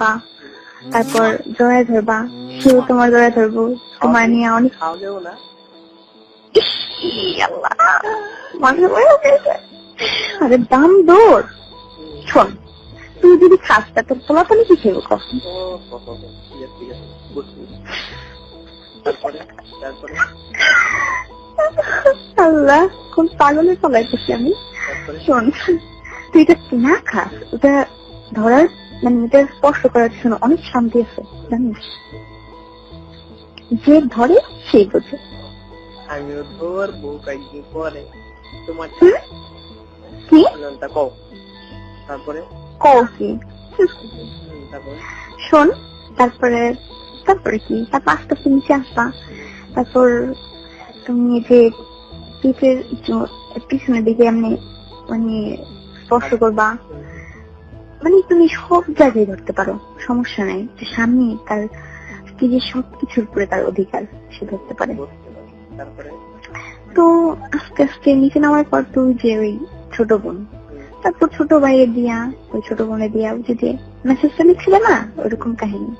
বা তারপর জড়ায় ধরবা। সেও তোমার জড়ায় ধরবো। তোমার নিয়ে অনেক। আরে দাম দৌড় শোন, তুই যদি খাস তা তোর পোলাপানি কি খেয়ে কখন আল্লাহ, কোন পাগলে চলাইতেছি আমি? শোন, তুই এটা না খাস? ওটা ধরার মানে এটা স্পর্শ করার জন্য অনেক শান্তি আছে জানিস? যে ধরে সেই বোঝে। আমিও ধরবো কয়েকদিন পরে। তোমার কি? কও। তারপরে? কও কি? শোন তারপরে তারপরে কি? তারপর আস্তে আস্তে নিচে আসবা। তারপর তুমি যে পিঠের পিছনের দিকে এমনি মানে স্পর্শ করবা। মানে তুমি সব জায়গায় ধরতে পারো সমস্যা নাই। যে স্বামী তার স্ত্রীর সব কিছুর উপরে তার অধিকার সে ধরতে পারে। তো আস্তে আস্তে নিচে নামার পর তুই যে ওই ছোট বোন তারপর ছোট ভাইয়ের দিয়া ওই ছোট বোনের দিয়া ওই যে মেসেজটা লিখছিল না ওইরকম কাহিনী।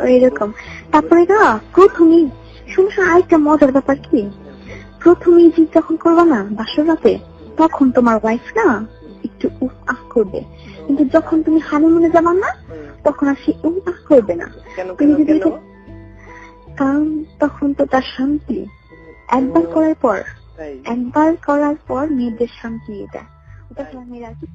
ও, এরকম তারপরে না প্রথমেই শুনে আরেকটা মজার ব্যাপার কি? প্রথমেই যে যখন করবা না বাসর রাতে তখন তোমার ওয়াইফ না একটু উফ আহ করবে। কিন্তু যখন তুমি হানিমুনে যাবা না তখন আর সে উফ আহ করবে না। তুমি যদি কারণ তখন তো তার শান্তি। একবার করার পর একবার করার পর মেয়েদের শান্তি এটা। ওটা মেয়েরা